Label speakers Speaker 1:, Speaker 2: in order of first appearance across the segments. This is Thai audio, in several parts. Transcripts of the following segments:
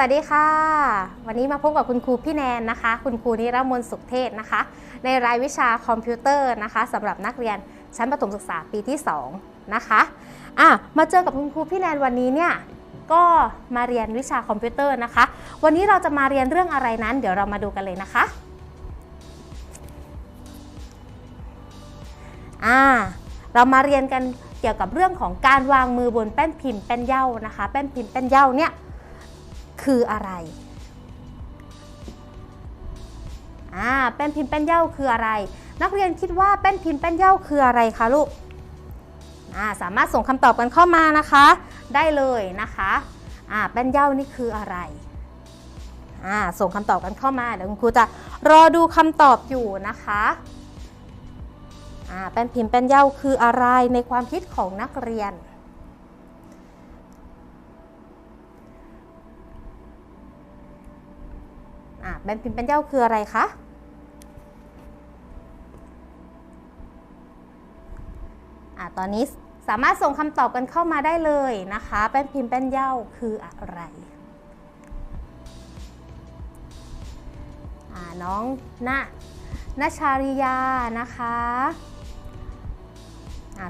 Speaker 1: วัสดีค่ะ วันนี้มาพบกับคุณครูพี่แนนนะคะ คุณครูนิรมนต์สุขเทศนะคะ ในรายวิชาคอมพิวเตอร์นะคะสำหรับนักเรียนชั้นประถมศึกษาปีที่ 2 นะคะอะมาเจอกับคุณครูพี่แนนวันนี้เนี่ยก็มาเรียนวิชาคอมพิวเตอร์นะคะ วันนี้เราจะมาเรียนเรื่องอะไรนั้น เดี๋ยวเรามาดูกันเลยนะคะอ่าเรามาเรียนกันเกี่ยวกับเรื่องของการวางมือบนแป้นพิมพ์แป้นเย้านะคะ แป้นพิมพ์แป้นเย้าเนี่ย คืออะไรอ่าแป้นพิมพ์แป้นเย้าคืออะไร นักเรียนคิดว่าแป้นพิมพ์แป้นเย้าคืออะไรคะลูกอ่าสามารถส่งคำตอบกันเข้ามานะคะ ได้เลยนะคะอ่าแป้นเย้านี่คืออะไรอ่าส่งคำตอบกันเข้ามาเดี๋ยวคุณครูจะรอดูคำตอบอยู่นะคะอ่าแป้นพิมพ์แป้นเย้าคืออะไรในความคิดของนักเรียน แป้นพิมพ์แป้นเย้าคืออะไรคะอะตอนนี้สามารถส่งคำตอบกันเข้ามาได้เลยนะคะแป้นพิมพ์แป้นเย้าคืออะไรน้องนะนชาริยานะคะ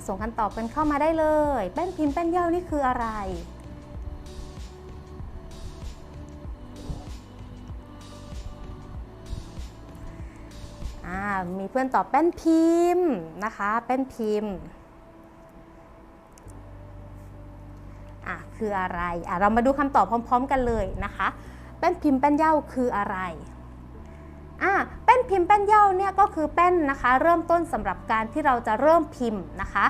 Speaker 1: ส่งคำตอบกันเข้ามาได้เลย แป้นพิมพ์แป้นเย้านี่คืออะไร มีเพื่อนตอบแป้นพิมพ์นะคะแป้นพิมพ์คืออะไรอะเรามาดูคำตอบพร้อม ๆ กันเลยนะคะ แป้นพิมพ์แป้นเย้าคืออะไรอะแป้นพิมพ์แป้นเย้าเนี่ยก็คือแป้นนะคะ เริ่มต้นสำหรับการที่เราจะเริ่มพิมพ์นะคะ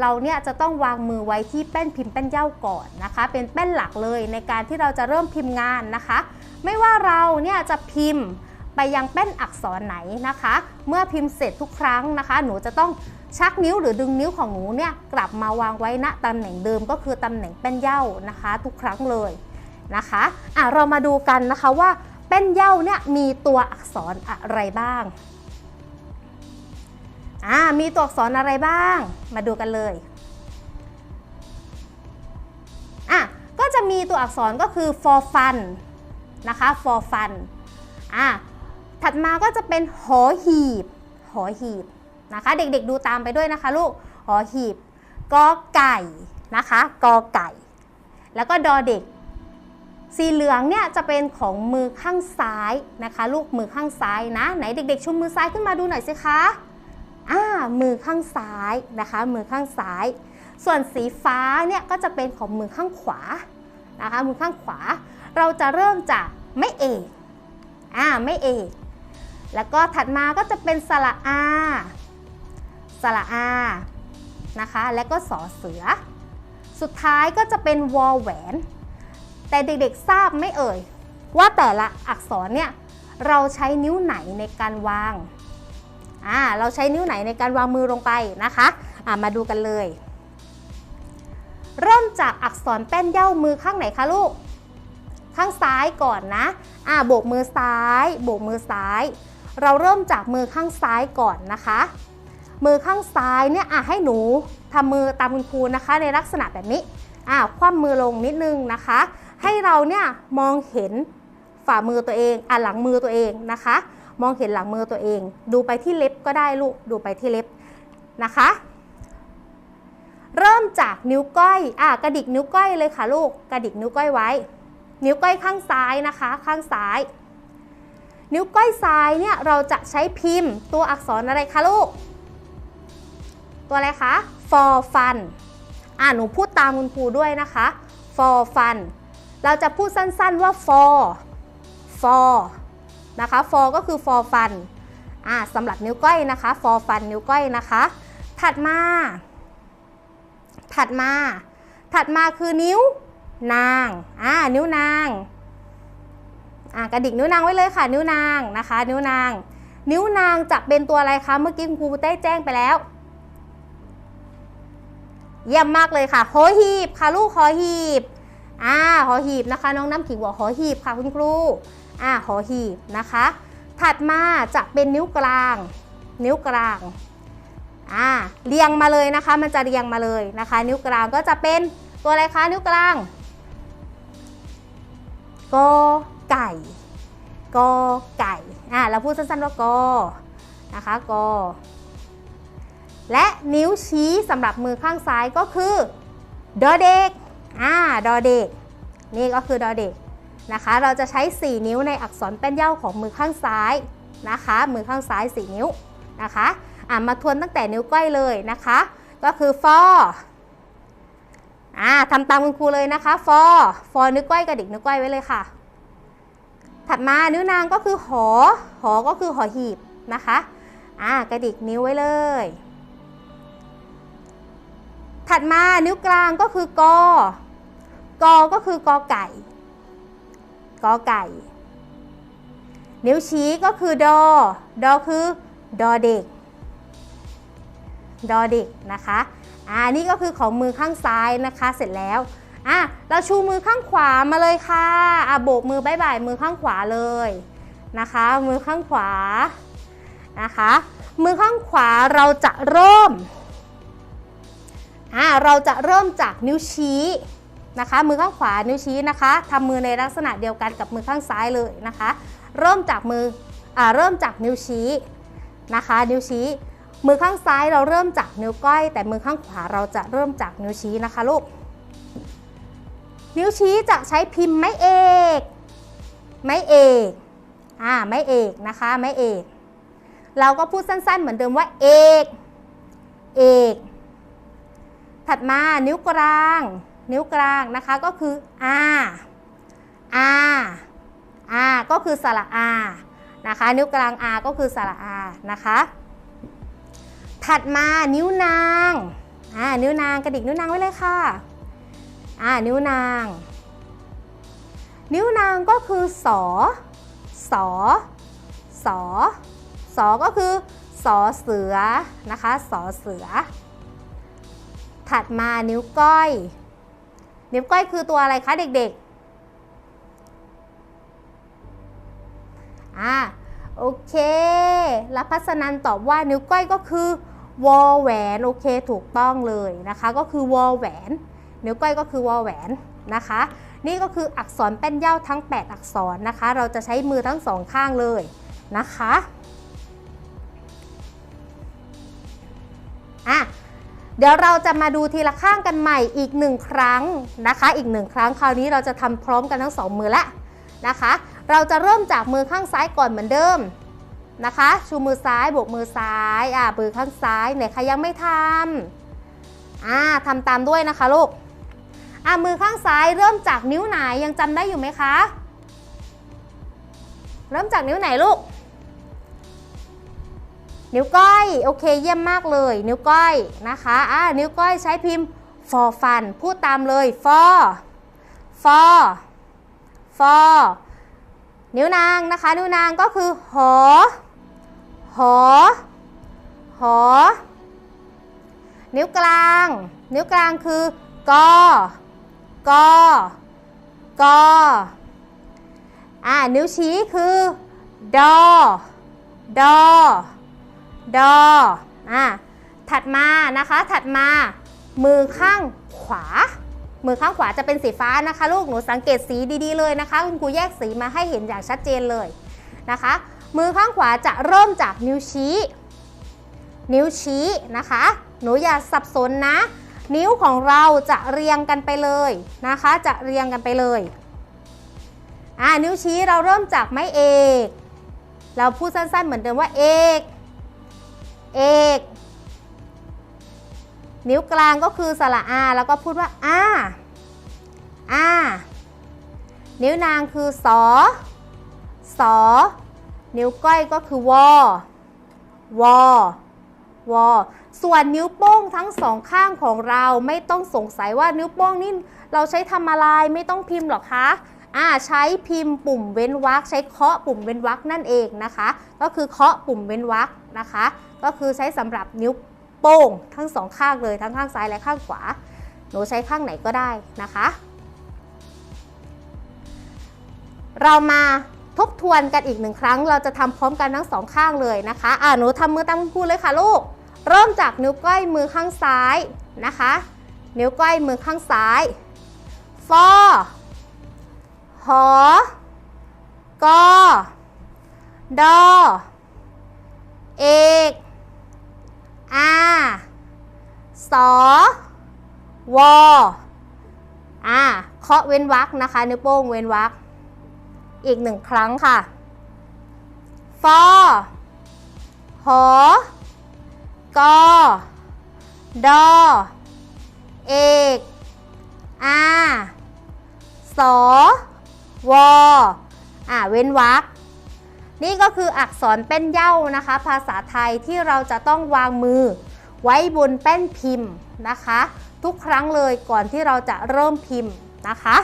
Speaker 1: เราเนี่ยจะต้องวางมือไว้ที่แป้นพิมพ์แป้นเย้าก่อนนะคะ เป็นแป้นหลักเลยในการที่เราจะเริ่มพิมพ์งานนะคะ ไม่ว่าเราเนี่ยจะพิมพ์ ไปยังแป้นอักษรไหนนะคะ เมื่อพิมพ์เสร็จทุกครั้งนะคะ หนูจะต้องชักนิ้วหรือดึงนิ้วของหนูเนี่ยกลับมาวางไว้ณตำแหน่งเดิมก็คือตำแหน่งแป้นเหย้านะคะ ทุกครั้งเลยนะคะอะเรามาดูกันนะคะว่าแป้นเหย้าเนี่ยมีตัวอักษรอะไรบ้างอ่ามีตัวอักษรอะไรบ้าง มาดูกันเลยอะก็จะมีตัวอักษรก็คือ for fun นะคะ for fun อะ ถัดมาก็จะเป็นหอหีบ หอหีบนะคะ เด็กๆดูตามไปด้วยนะคะลูก หอหีบกอไก่นะคะกอไก่ แล้วก็ดอเด็ก สีเหลืองเนี่ยจะเป็นของมือข้างซ้ายนะคะ ลูกมือข้างซ้ายนะ ไหนเด็ก ๆชูมือซ้ายขึ้นมาดูหน่อยสิคะอ่ามือข้างซ้ายนะคะ มือข้างซ้าย ส่วนสีฟ้าเนี่ยก็จะเป็นของมือข้างขวานะคะ มือข้างขวา เราจะเริ่มจากไม่เอกอ่าไม่เอก แล้วก็ถัดมาก็จะเป็นสระอาสระอานะคะ แล้วก็สอเสือ สุดท้ายก็จะเป็นวอแหวน แต่เด็กๆทราบไม่เอ่ย ว่าแต่ละอักษรเนี่ยเราใช้นิ้วไหนในการวางอ่าเราใช้นิ้วไหนในการวางมือลงไปนะคะอ่ามาดูกันเลย เริ่มจากอักษรแป้นเย่ามือข้างไหนคะลูก ข้างซ้ายก่อนนะอ่าโบกมือซ้าย โบกมือซ้าย เราเริ่มจากมือข้างซ้ายก่อนนะคะ มือข้างซ้ายเนี่ยอะให้หนูทำมือตามคุณครูนะคะ ในลักษณะแบบนี้อ่าคว่ำมือลงนิดนึงนะคะ ให้เราเนี่ยมองเห็นฝ่ามือตัวเองอะหลังมือตัวเองนะคะ มองเห็นหลังมือตัวเอง ดูไปที่เล็บก็ได้ลูกดูไปที่เล็บนะคะ เริ่มจากนิ้วก้อยอะกระดิกนิ้วก้อยเลยค่ะลูกกระดิกนิ้วก้อยไว้ นิ้วก้อยข้างซ้ายนะคะ ข้างซ้าย นิ้วก้อยซ้ายเนี่ยเราจะใช้พิมพ์ตัวอักษรอะไรคะลูก ตัวอะไรคะ for fun อ่าหนูพูดตามคุณครูด้วยนะคะ for fun เราจะพูดสั้นๆว่า for for นะคะ for ก็คือ for fun อ่าสำหรับนิ้วก้อยนะคะ for fun นิ้วก้อยนะคะ ถัดมา ถัดมา ถัดมาคือนิ้วนาง อ่า นิ้วนาง กระดิกนิ้วนางไว้เลยค่ะ นิ้วนางนะคะ นิ้วนาง นิ้วนางจะเป็นตัวอะไรคะ เมื่อกี้คุณครูได้แจ้งไปแล้ว เยี่ยมมากเลยค่ะหอหีบค่ะลูกหอหีบอ่าหอหีบนะคะ น้องน้ำขิงบอกหอหีบค่ะคุณครูอ่าหอหีบนะคะ ถัดมาจะเป็นนิ้วกลาง นิ้วกลางอ่าเรียงมาเลยนะคะ มันจะเรียงมาเลยนะคะ นิ้วกลางก็จะเป็นตัวอะไรคะนิ้วกลางก ไก่กอไก่อ่าเราพูดสั้นๆว่ากอนะคะกอและนิ้วชี้สำหรับมือข้างซ้ายก็คือดอเด็กอ่าดอเด็ก นี่ก็คือดอเด็กนะคะ เราจะใช้ 4 นิ้วในอักษรแป้นเย่าของมือข้างซ้ายนะคะ มือข้างซ้าย 4 นิ้วนะคะอ่ามาทวนตั้งแต่นิ้วก้อยเลยนะคะ ก็คือฟออ่าทำตามคุณครูเลยนะคะฟอฟอนิ้วก้อยกระดิกนิ้วก้อยไว้เลยค่ะ ถัดมานิ้วนางก็คือหอ หอก็คือหอหีบนะคะอ่ากระดิกนิ้วไว้เลย ถัดมานิ้วกลางก็คือกอกอก็คือกอไก่กอไก่ นิ้วชี้ก็คือดอ ดอคือดอเด็ก ดอเด็กนะคะ อ่านี่ก็คือของมือข้างซ้ายนะคะ เสร็จแล้ว อะเราชูมือข้างขวามาเลยค่ะอะโบกมือบายบายมือข้างขวาเลยนะคะ มือข้างขวานะคะ มือข้างขวาเราจะเริ่มอ่าเราจะเริ่มจากนิ้วชี้นะคะ มือข้างขวานิ้วชี้นะคะทำมือในลักษณะเดียวกันกับมือข้างซ้ายเลยนะคะ เริ่มจากมืออ่าเริ่มจากนิ้วชี้นะคะ นิ้วชี้ มือข้างซ้ายเราเริ่มจากนิ้วก้อย แต่มือข้างขวาเราจะเริ่มจากนิ้วชี้นะคะลูก นิ้วชี้จะใช้พิมพ์ไม้เอก ไม้เอกอ่าไม้เอกนะคะไม้เอก เราก็พูดสั้นๆ เหมือนเดิมว่าเอกเอกถัดมานิ้วกลาง นิ้วกลางนะคะก็คืออาอาอาก็คือสระอานะคะ นิ้วกลางอาก็คือสระอานะคะ ถัดมานิ้วนางอ่านิ้วนางกระดิกนิ้วนางไว้เลยค่ะ อ่านิ้วนาง นิ้วนางก็คือสอสอสอสอก็คือสอเสือนะคะสอเสือ ถัดมานิ้วก้อย นิ้วก้อยคือตัวอะไรคะเด็กๆอ่าโอเครัพัสนันตอบว่านิ้วก้อยก็คือวอแหวน โอเค ถูกต้องเลยนะคะ ก็คือวอแหวน นิ้วก้อยก็คือวอแหวนนะคะ นี่ก็คืออักษรแป้นเย่าทั้ง 8 อักษรนะคะ เราจะใช้มือทั้งสองข้างเลยนะคะอะเดี๋ยวเราจะมาดูทีละข้างกันใหม่อีกหนึ่งครั้งนะคะ อีกหนึ่งครั้งคราวนี้เราจะทำพร้อมกันทั้งสองมือละนะคะ เราจะเริ่มจากมือข้างซ้ายก่อนเหมือนเดิมนะคะ ชูมือซ้ายโบกมือซ้ายอ่ามือข้างซ้ายไหนใครยังไม่ทำอ่าทำตามด้วยนะคะลูก อ่ามือข้างซ้ายเริ่มจากนิ้วไหนยังจำได้อยู่ไหมคะ เริ่มจากนิ้วไหนลูก นิ้วก้อยโอเคเยี่ยมมากเลย นิ้วก้อยนะคะอ่านิ้วก้อยใช้พิมพ์ for fun พูดตามเลย for for for นิ้วนางนะคะ นิ้วนางก็คือหอ หอ หอ นิ้วกลาง นิ้วกลางคือกอ กอกออ่านิ้วชี้คือดอดอดออะถัดมานะคะ ถัดมา มือข้างขวา มือข้างขวาจะเป็นสีฟ้านะคะ ลูกหนูสังเกตสีดีๆเลยนะคะ คุณครูแยกสีมาให้เห็นอย่างชัดเจนเลยนะคะ มือข้างขวาจะเริ่มจากนิ้วชี้ นิ้วชี้นะคะ หนูอย่าสับสนนะ นิ้วของเราจะเรียงกันไปเลยนะคะ จะเรียงกันไปเลยอ่านิ้วชี้เราเริ่มจากไม้เอก เราพูดสั้นๆเหมือนเดิมว่าเอกเอกนิ้วกลางก็คือสระอาแล้วก็พูดว่าอาอานิ้วนางคือสอสอนิ้วก้อยก็คือวอวอ วอส่วนนิ้วโป้งทั้งสองข้างของเราไม่ต้องสงสัยว่านิ้วโป้งนี่เราใช้ทำอะไรไม่ต้องพิมพ์หรอกคะอ่าใช้พิมพ์ปุ่มเว้นวรรคใช้เคาะปุ่มเว้นวรรคนั่นเองนะคะ ก็คือเคาะปุ่มเว้นวรรคนะคะ ก็คือใช้สำหรับนิ้วโป้งทั้งสองข้างเลยทั้งข้างซ้ายและข้างขวา หนูใช้ข้างไหนก็ได้นะคะ เรามาทบทวนกันอีกหนึ่งครั้ง เราจะทำพร้อมกันทั้งสองข้างเลยนะคะอ่าหนูทำมือตามคุณครูเลยค่ะลูก เริ่มจากนิ้วก้อยมือข้างซ้ายนะคะ นิ้วก้อยมือข้างซ้ายฟอหอกอดอเอกอาสอวออ่าเคาะเว้นวรรคนะคะนิ้วโป้งเว้นวรรคอีกหนึ่งครั้งค่ะฟอหอ กอดอเอกอาสอวออ่าเว้นวรรคนี่ก็คืออักษรเป็นเย้านะคะ ภาษาไทยที่เราจะต้องวางมือ ไว้บนแป้นพิมพ์นะคะ ทุกครั้งเลยก่อนที่เราจะเริ่มพิมพ์นะคะ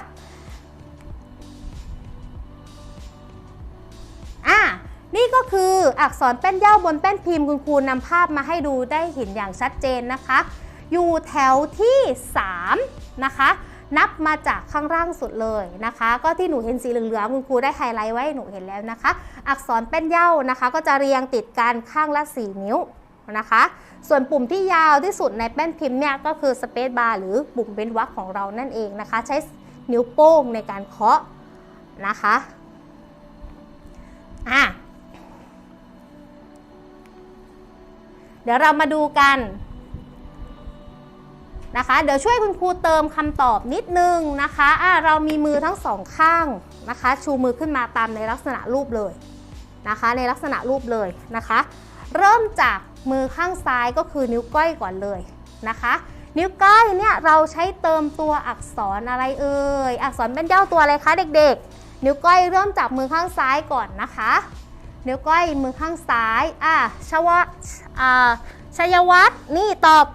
Speaker 1: นี่ก็คืออักษรแป้นเย้าบนแป้นพิมพ์คุณครูนำภาพมาให้ดูได้เห็นอย่างชัดเจนนะคะ อยู่แถวที่ 3 นะคะ นับมาจากข้างล่างสุดเลยนะคะ ก็ที่หนูเห็นสีเหลืองๆคุณครูได้ไฮไลท์ไว้หนูเห็นแล้วนะคะ อักษรเป็นเย้านะคะ ก็จะเรียงติดกันข้างละ 4 นิ้วนะคะ ส่วนปุ่มที่ยาวที่สุดในแป้นพิมพ์เนี่ยก็คือสเปซบาร์หรือปุ่มเว้นวรรคของเรานั่นเองนะคะ ใช้นิ้วโป้งในการเคาะนะคะอะ เดี๋ยวเรามาดูกันนะคะ เดี๋ยวช่วยคุณครูเติมคำตอบนิดนึงนะคะะเรามีมือทั้งสองข้างนะคะ ชูมือขึ้นมาตามในลักษณะรูปเลยนะคะ ในลักษณะรูปเลยนะคะ เริ่มจากมือข้างซ้ายก็คือนิ้วก้อยก่อนเลยนะคะ นิ้วก้อยเนี่ยเราใช้เติมตัวอักษรอะไรเอ่ย อักษรเป็นเย้าตัวอะไรคะเด็กๆ นิ้วก้อยเริ่มจากมือข้างซ้ายก่อนนะคะ นิ้วก้อยมือข้างซ้าย อะชวะอ่าชัยวัฒน์นี่ตอบ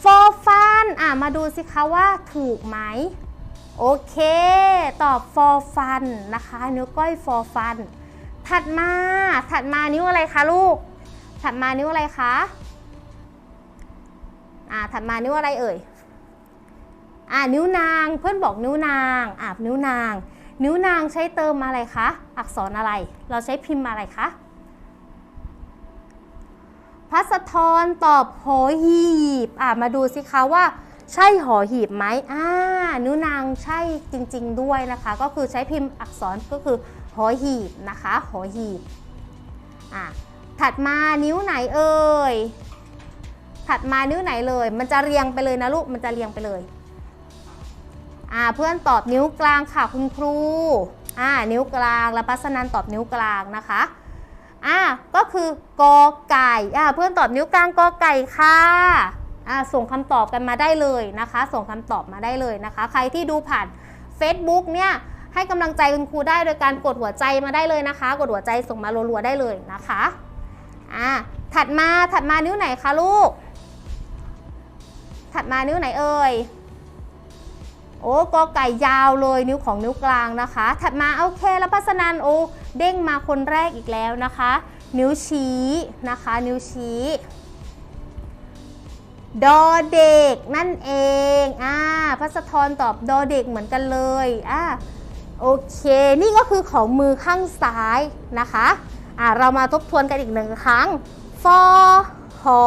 Speaker 1: โฟฟันอะมาดูสิคะว่าถูกไหม โอเค ตอบฟอฟันนะคะ นิ้วก้อยฟอฟัน ถัดมา ถัดมานิ้วอะไรคะลูก ถัดมานิ้วอะไรคะ อ่า ถัดมานิ้วอะไรเอ่ย อ่า นิ้วนาง เพื่อนบอกนิ้วนาง อ่านิ้วนาง นิ้วนางใช้เติมอะไรคะ อักษรอะไร เราใช้พิมพ์อะไรคะ พัสธรตอบหอหีบ อ่ามาดูสิคะว่า ใช่หอหีบไหมอ่า นิ้วนางใช่จริง ๆ ด้วยนะคะ ก็คือใช้พิมพ์อักษรก็คือหอหีบนะคะหอหีบ อ่าถัดมานิ้วไหนเอ่ย ถัดมานิ้วไหนเลย มันจะเรียงไปเลยนะลูก มันจะเรียงไปเลย อ่าเพื่อนตอบนิ้วกลางค่ะคุณครูอ่านิ้วกลางและพัสนันตอบนิ้วกลางนะคะอ่าก็คือกอไก่อ่าเพื่อนตอบนิ้วกลางกอไก่ค่ะอ่าส่งคำตอบกันมาได้เลยนะคะ ส่งคำตอบมาได้เลยนะคะ ใครที่ดูผ่าน Facebook เนี่ยให้กำลังใจคุณครูได้โดยการกดหัวใจมาได้เลยนะคะ กดหัวใจส่งมารัวๆได้เลยนะคะอ่าถัดมาถัดมานิ้วไหนคะลูก ถัดมานิ้วไหนเอ่ย โอ้กอไก่ยาวเลยนิ้วของนิ้วกลางนะคะ ถัดมาโอเคแล้วพัสนันโอ้เด้งมาคนแรกอีกแล้วนะคะ นิ้วชี้นะคะ นิ้วชี้ดอเด็กนั่นเองอ่าพัสธรตอบดอเด็กเหมือนกันเลยอ่าโอเค นี่ก็คือของมือข้างซ้ายนะคะอ่าเรามาทบทวนกันอีกหนึ่งครั้งฟอหอ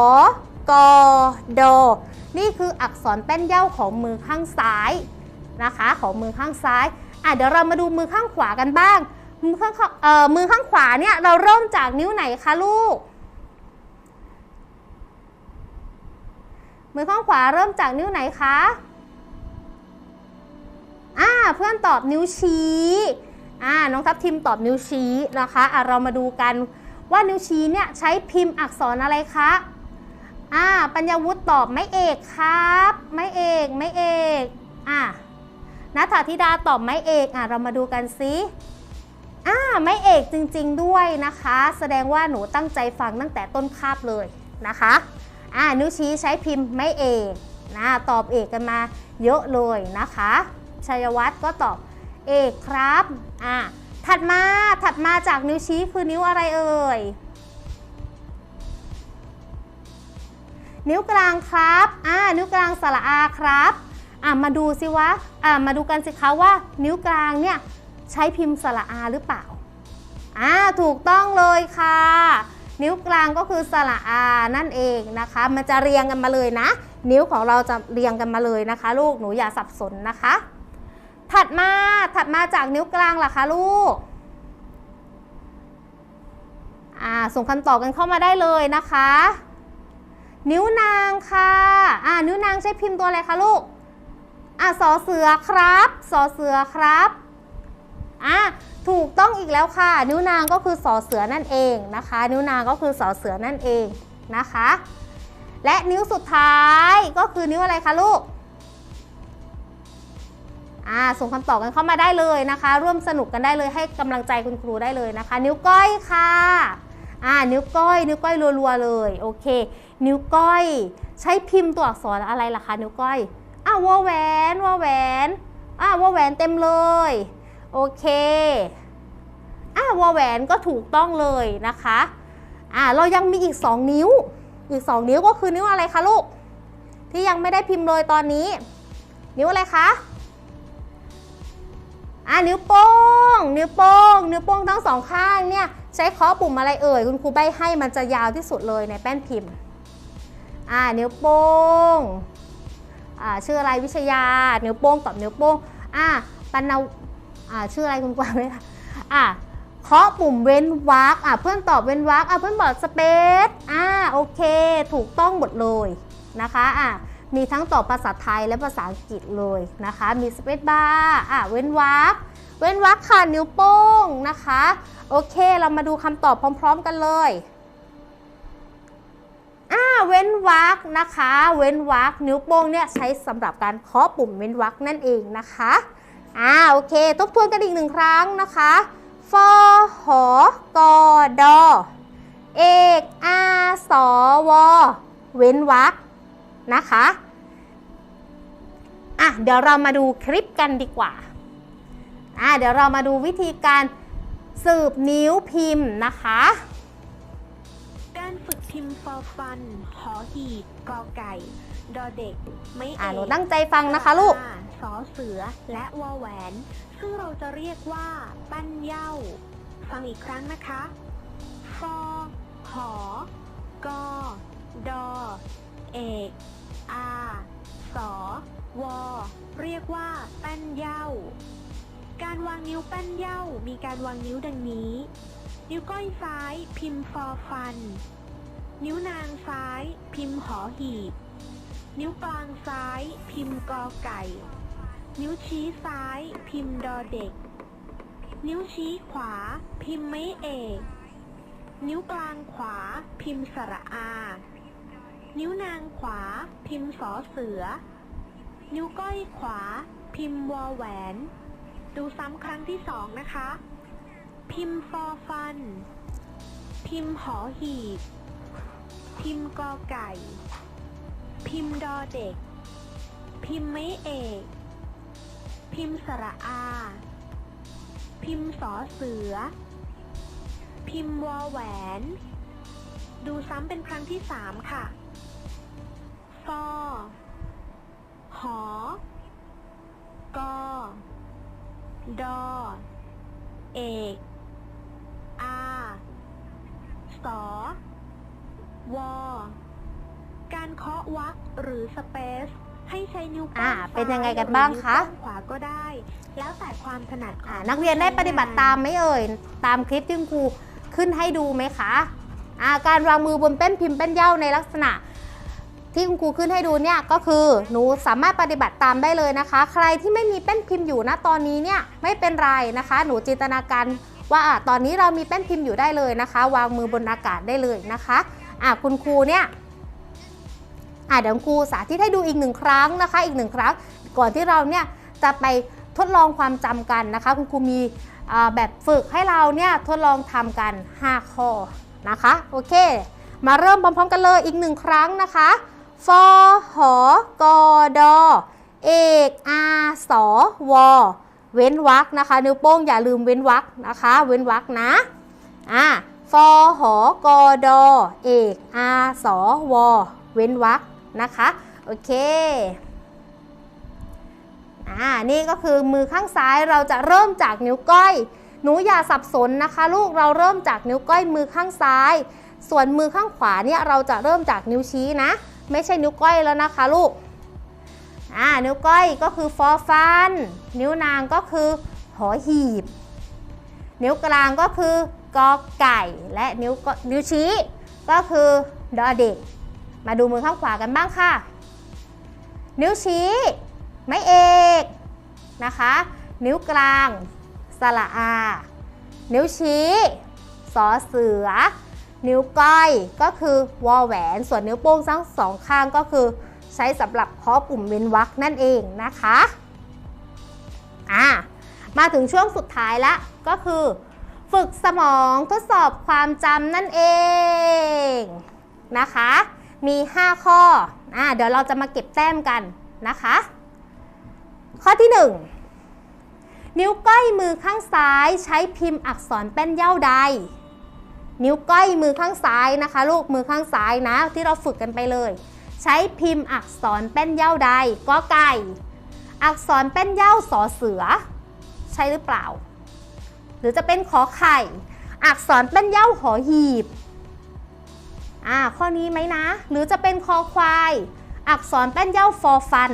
Speaker 1: กอดอนี่คืออักษรแป้นเย้าของมือข้างซ้าย นะคะ ของมือข้างซ้ายอะเดี๋ยวเรามาดูมือข้างขวากันบ้าง มือข้างเอ่อมือข้างขวาเนี่ยเราเริ่มจากนิ้วไหนคะลูก มือข้างขวาเริ่มจากนิ้วไหนคะอ่าเพื่อนตอบนิ้วชี้อ่าน้องทัพทิมตอบนิ้วชี้นะคะอะเรามาดูกันว่านิ้วชี้เนี่ยใช้พิมพ์อักษรอะไรคะอ่าปัญญาวุฒิตอบไม่เอกครับ ไม่เอกไม่เอกอ่า นัทธิดาตอบไม่เอกอะเรามาดูกันซิอ่าไม่เอกจริงๆด้วยนะคะ แสดงว่าหนูตั้งใจฟังตั้งแต่ต้นคาบเลยนะคะอ่านิ้วชี้ใช้พิมพ์ไม่เอกนะตอบเอกกันมาเยอะเลยนะคะชัยวัฒน์ก็ตอบเอกครับอ่าถัดมาถัดมาจากนิ้วชี้คือนิ้วอะไรเอ่ยนิ้วกลางครับอ่านิ้วกลางสระอาครับ อ่ามาดูสิวะอ่ามาดูกันสิคะว่านิ้วกลางเนี่ยใช้พิมพ์สระอาหรือเปล่าอ่าถูกต้องเลยค่ะ นิ้วกลางก็คือสระอานั่นเองนะคะ มันจะเรียงกันมาเลยนะ นิ้วของเราจะเรียงกันมาเลยนะคะ ลูกหนูอย่าสับสนนะคะ ถัดมาถัดมาจากนิ้วกลางล่ะคะลูกอ่าส่งคำตอบกันเข้ามาได้เลยนะคะ นิ้วนางค่ะอ่านิ้วนางใช้พิมพ์ตัวอะไรคะลูก อ่าสอเสือครับสอเสือครับอ่าถูกต้องอีกแล้วค่ะ นิ้วนางก็คือสอเสือนั่นเองนะคะ นิ้วนางก็คือสอเสือนั่นเองนะคะ และนิ้วสุดท้ายก็คือนิ้วอะไรคะลูกอ่าส่งคำตอบกันเข้ามาได้เลยนะคะ ร่วมสนุกกันได้เลยให้กำลังใจคุณครูได้เลยนะคะ นิ้วก้อยค่ะอ่านิ้วก้อย นิ้วก้อยรัวๆเลยโอเค นิ้วก้อย ใช้พิมพ์ตัวอักษรอะไรล่ะคะ นิ้วก้อย อ้าววอแหวนวอแหวนอ้าววอแหวนเต็มเลย โอเคอ้าววอแหวนก็ถูกต้องเลยนะคะอ่าเรายังมีอีก 2 นิ้ว อีก 2 นิ้วก็คือนิ้วอะไรคะลูก ที่ยังไม่ได้พิมพ์เลยตอนนี้ นิ้วอะไรคะอ่านิ้วโป้ง นิ้วโป้ง นิ้วโป้งทั้งสองข้างเนี่ยใช้เคาะปุ่มอะไรเอ่ยคุณครูใบให้มันจะยาวที่สุดเลยในแป้นพิมพ์อ่านิ้วโป้ง ชื่ออะไรวิชยานิ้วโป้งตอบนิ้วโป้งอ่าปันนาอ่าชื่ออะไรคุณกวางไหมคะอ่าเคาะปุ่มเว้นวรรคอ่าเพื่อนตอบเว้นวรรคอ่าเพื่อนบอกสเปซอ่าโอเค ถูกต้องหมดเลยนะคะอ่ามีทั้งตอบภาษาไทยและภาษาอังกฤษเลยนะคะ มีสเปซบาร์อ่าเว้นวรรคเว้นวรรคค่ะนิ้วโป้งนะคะ โอเค เรามาดูคำตอบพร้อม ๆ กันเลย อ่าเว้นวรรคนะคะ เว้นวรรคนิ้วโป้งเนี่ยใช้สำหรับการเคาะปุ่มเว้นวรรคนั่นเองนะคะอ่าโอเค ทบทวนกันอีกหนึ่งครั้งนะคะฟอหอกอดอเอกอาสอวอเว้นวรรคนะคะอะเดี๋ยวเรามาดูคลิปกันดีกว่าอะเดี๋ยวเรามาดูวิธีการสืบนิ้วพิมพ์นะคะ
Speaker 2: การฝึก พิมพ์ฟอฟัน หอหีบกอไก่ ดอเด็ก ไม่เอ
Speaker 1: อะหนู
Speaker 2: ก
Speaker 1: ตั้งใจฟังนะคะลูก
Speaker 2: สระอาสอเสือและวอแหวน ซึ่งเราจะเรียกว่า ปั้นเย่าฟังอีกครั้งนะคะฟอหอกอดอ เอกอาสอวอเรียกว่าปั้นเย่าการวางนิ้วปั้นเย่ามีการวางนิ้วดังนี้ นิ้วก้อยซ้ายพิมพ์ฟอฟัน นิ้วนางซ้าย พิมพ์หอหีบ นิ้วกลางซ้าย พิมพ์กอไก่ นิ้วชี้ซ้าย พิมพ์ดอเด็ก นิ้วชี้ขวา พิมพ์ไม่เอก นิ้วกลางขวา พิมพ์สระอา นิ้วนางขวา พิมพ์สอเสือ นิ้วก้อยขวา พิมพ์วอแหวน ดูซ้ำครั้งที่สองนะคะ พิมพ์ฟอฟัน พิมพ์หอหีบ พิมพ์กอไก่ พิมพ์ดอเด็ก พิมพ์ไม่เอก พิมพ์สระอา พิมพ์สอเสือ พิมพ์วอแหวน ดูซ้ำเป็นครั้งที่สามค่ะฟอหอกอดอ เอก อา สอ วอการเคาะวรรคหรือสเปซให้ใช้นิ้วโป้ง
Speaker 1: อ่า
Speaker 2: ซ้
Speaker 1: เป็นยังไงกันบ้างคะ
Speaker 2: หรือนิ้วโป้งขวาก็ได้ แล้วแต่ความถนัดขอ
Speaker 1: อ่างนักเรียนได้ปฏิบัติตามไหมเอ่ย ตามคลิปที่คุณครูขึ้นให้ดูไหมคะอ่าการวางมือบนแป้นพิมพ์แป้นเย่าในลักษณะ ที่คุณครูขึ้นให้ดูเนี่ยก็คือหนูสามารถปฏิบัติตามได้เลยนะคะ ใครที่ไม่มีแป้นพิมพ์อยู่นะตอนนี้เนี่ยไม่เป็นไรนะคะ หนูจินตนาการว่าอะตอนนี้เรามีแป้นพิมพ์อยู่ได้เลยนะคะ วางมือบนอากาศได้เลยนะคะ อะคุณครูเนี่ยอะเดี๋ยวครูสาธิตให้ดูอีกหนึ่งครั้งนะคะ อีกหนึ่งครั้งก่อนที่เราเนี่ยจะไปทดลองความจำกันนะคะ คุณครูมีแบบฝึกให้เราเนี่ยทดลองทำกัน 5 ข้อนะคะโอเค มาเริ่มพร้อมๆกันเลยอีกหนึ่งครั้งนะคะฟอหอกอดอเอกอาสอวอเว้นวรรคนะคะ นิ้วโป้งอย่าลืมเว้นวรรคนะคะ เว้นวรรคนะอ่า ฟอหอกอดอเอกอาสอวอเว้นวรรคนะคะ โอเคอ่านี่ก็คือมือข้างซ้ายเราจะเริ่มจากนิ้วก้อย หนูอย่าสับสนนะคะ ลูกเราเริ่มจากนิ้วก้อยมือข้างซ้าย ส่วนมือข้างขวาเนี่ยเราจะเริ่มจากนิ้วชี้นะ ไม่ใช่นิ้วก้อยแล้วนะคะลูกอ่านิ้วก้อยก็คือฟอฟัน นิ้วนางก็คือหอหีบ นิ้วกลางก็คือ กอไก่และนิ้วกนิ้วชี้ก็คือดอเด็ก มาดูมือข้างขวากันบ้างค่ะ นิ้วชี้ ไม่เอกนะคะ นิ้วกลาง สระอา นิ้วชี้สอเสือ นิ้วก้อยก็คือวอแหวน ส่วนนิ้วโป้งทั้งสองข้างก็คือใช้สำหรับเคาะปุ่มเว้นวรรคนั่นเองนะคะอ่ามาถึงช่วงสุดท้ายละก็คือ ฝึกสมองทดสอบความจำนั่นเองนะคะ มี 5 ข้ออ่าเดี๋ยวเราจะมาเก็บแต้มกันนะคะ ข้อที่ 1 นิ้วก้อยมือข้างซ้ายใช้พิมพ์อักษรแป้นเย้าใด นิ้วก้อยมือข้างซ้ายนะคะ ลูกมือข้างซ้ายนะ ที่เราฝึกกันไปเลย ใช้พิมพ์อักษรแป้นเย้าใดก็ไก่ อักษรแป้นเย้าสอเสือ ใช่หรือเปล่า หรือจะเป็นขอไข่ อักษรเป็นเย้าหอหีบ อ่า ข้อนี้ไหมนะ หรือจะเป็นคอควาย อักษรเป็นเย้าฟอฟัน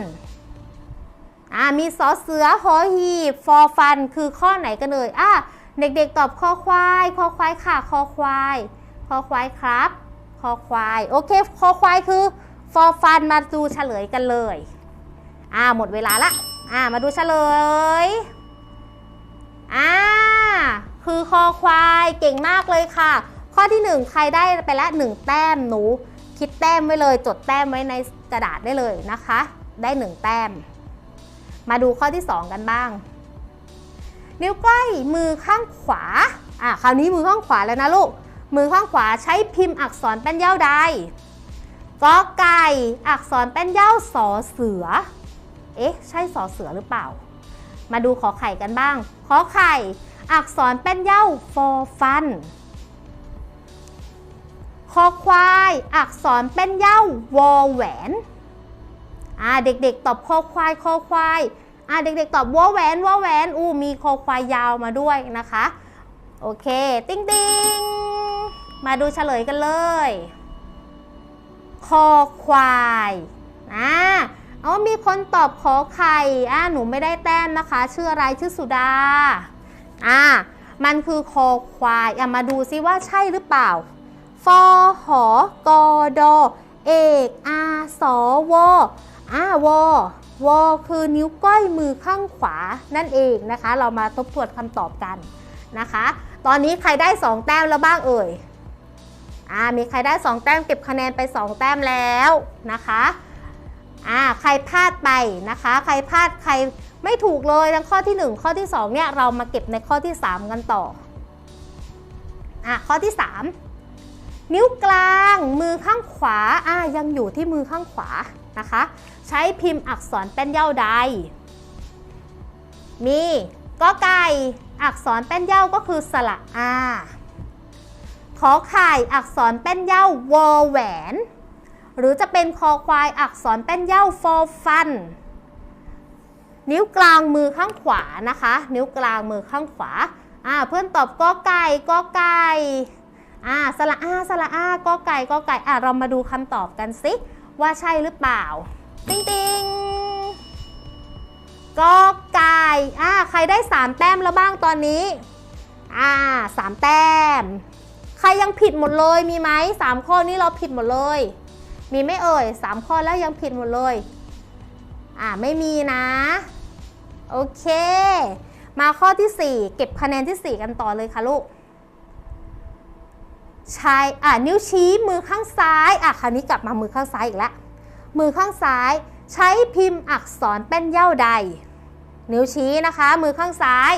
Speaker 1: อ่า มีสอเสือหอหีบ ฟอฟัน คือข้อไหนกันเลยอ่าเด็กๆตอบคอควาย คอควายค่ะ คอควาย คอควายครับ คอควาย โอเค คอควายคือฟอฟัน มาดูเฉลยกันเลย อ่า หมดเวลาละ อ่า มาดูเฉลย อ่า คือคอควายเก่งมากเลยค่ะ ข้อที่ 1 ใครได้ไปละ 1 แต้มหนู คิดแต้มไว้เลย จดแต้มไว้ในกระดาษได้เลยนะคะ ได้ 1 แต้ม มาดูข้อที่ 2 กันบ้าง นิ้วก้อยมือข้างขวาอะคราวนี้มือข้างขวาแล้วนะลูกมือข้างขวาใช้พิมพ์อักษรแป้นย้าใดกอไก่อักษรแป้นย้าสอเสือ เอ๊ะ ใช่สอเสือหรือเปล่า มาดูขอไข่กันบ้าง ขอไข่ อักษรเป็นเย้าฟอฟันคอควาย อักษรเป็นเย้าวอแหวนอ่าเด็กๆ ตอบคอควายคอควายอ่าเด็กๆ ตอบวอแหวนวอแหวนอู้มีคอควายยาวมาด้วยนะคะ โอเค ติ้งติงมาดูเฉลยกันเลย คอควายอ่าอ๋อมีคนตอบขอไข่อ่าหนูไม่ได้แต้มนะคะ ชื่ออะไรชื่อสุดา อ่า มันคือคอควายอะมาดูซิว่าใช่หรือเปล่า ฟอหอกอดอเอกอาสอวออ่าวอวอคือนิ้วก้อยมือข้างขวานั่นเองนะคะ เรามาทบทวนคำตอบกันนะคะ ตอนนี้ใครได้ 2 แต้มแล้วบ้างเอ่ยอ่ามีใครได้ 2 แต้มเก็บคะแนนไป 2 แต้มแล้วนะคะ อ่าใครพลาดไปนะคะ ใครพลาดใครไม่ถูกเลยทั้งข้อที่ 1 ข้อที่2เนี่ยเรามาเก็บในข้อที่ 3 กันต่ออะข้อที่ 3 นิ้วกลางมือข้างขวาอ่ายังอยู่ที่มือข้างขวานะคะ ใช้พิมพ์อักษรเป็นเย้าใด มีก็ไก่อักษรเป็นเย้าก็คือสระอาขอไข่อักษรเป็นเย้าวอแหวน หรือจะเป็นคอควายอักษรเป็นเย้าฟอฟัน นิ้วกลางมือข้างขวานะคะ นิ้วกลางมือข้างขวาอ่าเพื่อนตอบกอไก่กอไก่อ่าสระอาสระอากอไก่กอไก่อ่าเรามาดูคำตอบกันสิว่าใช่หรือเปล่า ติ๊งติ๊งกอไก่อ่าใครได้3แต้มแล้วบ้างตอนนี้อ่าสามแต้ม ใครยังผิดหมดเลยมีไหมสามข้อนี้เราผิดหมดเลย มีไม่เอ่ยสามข้อแล้วยังผิดหมดเลย อ่าไม่มีนะ โอเค มาข้อที่ 4 เก็บคะแนนที่ 4 กันต่อเลยค่ะลูกใช้อ่านิ้วชี้มือข้างซ้าย อะคราวนี้กลับมามือข้างซ้ายอีกแล้ว มือข้างซ้ายใช้พิมพ์อักษรเป็นเย้าใด นิ้วชี้นะคะ มือข้างซ้าย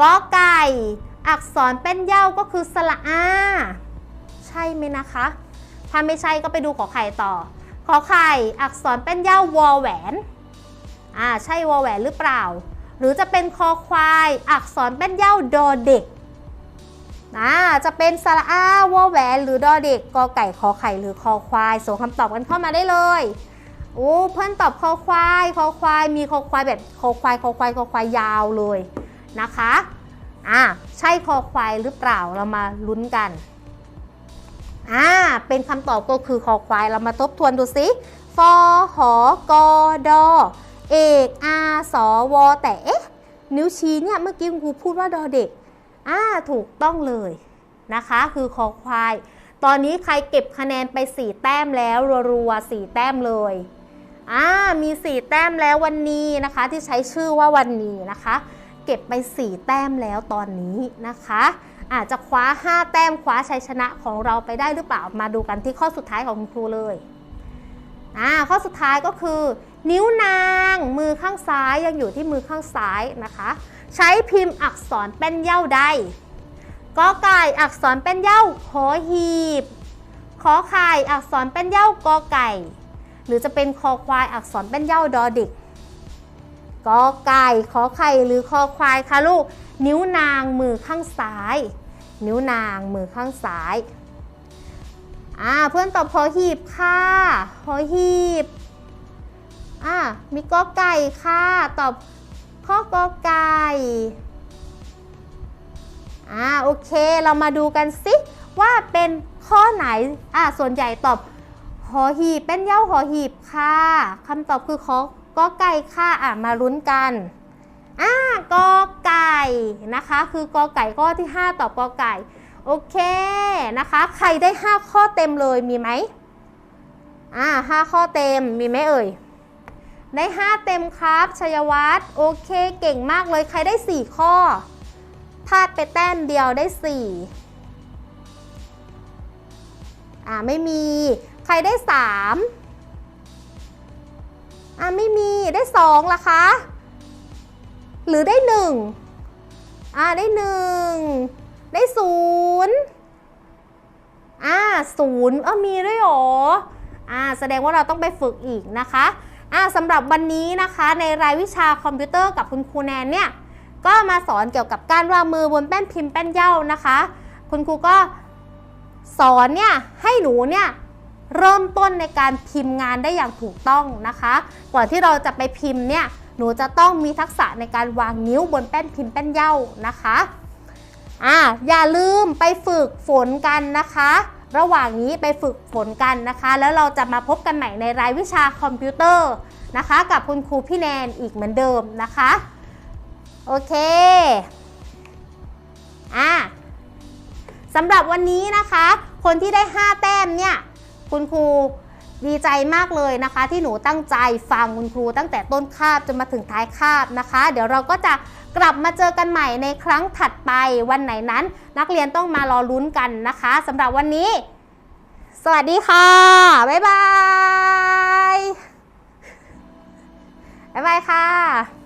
Speaker 1: กอไก่ อักษรเป็นเย้าก็คือสระอา ใช่ไหมนะคะ ถ้าไม่ใช่ก็ไปดูขอไข่ต่อ ขอไข่อักษรเป็นย้าวอแหวน อ่าใช่วอแหวนหรือเปล่า หรือจะเป็นคอควาย อักษรเป็นย้าดอเด็กอ่าจะเป็นสระอาวอแหวนหรือดอเด็กกอไก่คอไข่หรือคอควาย ส่งคำตอบกันเข้ามาได้เลยโอ้เพื่อนตอบคอควายคอควายมีคอควายแบบคอควายคอควายคอควายยาวเลยนะคะอ่าใช่คอควายหรือเปล่าเรามาลุ้นกัน อ่า เป็นคำตอบก็คือคอควาย เรามาทบทวนดูซิฟอหอกอดอเอกอาสอวอแต่เอ๊ะนิ้วชี้เนี่ยเมื่อกี้คุณครูพูดว่าดอเด็ก อ่า ถูกต้องเลยนะคะ คือคอควาย ตอนนี้ใครเก็บคะแนนไป 4 แต้มแล้วรัวๆ4แต้มเลย อ่า มี 4 แต้มแล้ววันนี้นะคะ ที่ใช้ชื่อว่าวันนี้นะคะ เก็บไป 4 แต้มแล้วตอนนี้นะคะ อาจจะคว้า 5 แต้มคว้าชัยชนะของเราไปได้หรือเปล่ามาดูกันที่ข้อสุดท้ายของคุณครูเลยอ่าข้อสุดท้ายก็คือ นิ้วนางมือข้างซ้ายยังอยู่ที่มือข้างซ้ายนะคะ ใช้พิมพ์อักษรเป็นเย้าใดกอไก่อักษรเป็นเย้าหอหีบขอไข่อักษรเป็นเย้ากอไก่ หรือจะเป็นคอควายอักษรเป็นเย้าดอเด็ก กอไก่ขอไข่หรือคอควายคะลูก นิ้วนางมือข้างซ้าย นิ้วนางมือข้างซ้ายอ่าเพื่อนตอบหอหีบค่ะหอหีบอ่ามีกอไก่ค่ะตอบข้อกอไก่อ่าโอเคเรามาดูกันสิว่าเป็นข้อไหนอ่าส่วนใหญ่ตอบหอหีบเป็นเย้าหอหีบค่ะคำตอบคือขอ กอไก่ค่ะอ่ามาลุ้นกันอ่ากอไก่นะคะ คือกอไก่ข้อที่ 5 ต่อกอไก่ โอเคนะคะ ใครได้ 5 ข้อเต็มเลยมีไหมอ่า5ข้อเต็มมีไหมเอ่ยได้ 5 เต็มครับชัยวัฒน์โอเคเก่งมากเลยใครได้ 4 ข้อพลาดไปแต้มเดียวได้ 4 อ่าไม่มี ใครได้ 3 อ่าไม่มีได้2ล่ะคะ หรือได้หนึ่งอ่าได้หนึ่งได้ศูนย์อ่าศูนย์เออมีด้วยหรออ่าแสดงว่าเราต้องไปฝึกอีกนะคะอ่าสำหรับวันนี้นะคะในรายวิชาคอมพิวเตอร์กับคุณครูแนนเนี่ยก็มาสอนเกี่ยวกับการวางมือบนแป้นพิมพ์แป้นเย้านะคะ คุณครูก็สอนเนี่ยให้หนูเนี่ย เริ่มต้นในการพิมพ์งานได้อย่างถูกต้องนะคะ ก่อนที่เราจะไปพิมพ์เนี่ยหนูจะต้องมีทักษะในการวางนิ้วบนแป้นพิมพ์แป้นเย้านะคะอ่าอย่าลืมไปฝึกฝนกันนะคะ ระหว่างนี้ไปฝึกฝนกันนะคะ แล้วเราจะมาพบกันใหม่ในรายวิชาคอมพิวเตอร์นะคะ กับคุณครูพี่แนนอีกเหมือนเดิมนะคะ โอเคอ่าสำหรับวันนี้นะคะ คนที่ได้ 5 แต้มเนี่ย คุณครูดีใจมากเลยนะคะ ที่หนูตั้งใจฟังคุณครูตั้งแต่ต้นคาบจนมาถึงท้ายคาบนะคะ เดี๋ยวเราก็จะกลับมาเจอกันใหม่ในครั้งถัดไปวันไหนนั้น นักเรียนต้องมารอลุ้นกันนะคะสำหรับวันนี้ สวัสดีค่ะ บ๊ายบาย บ๊ายบายค่ะ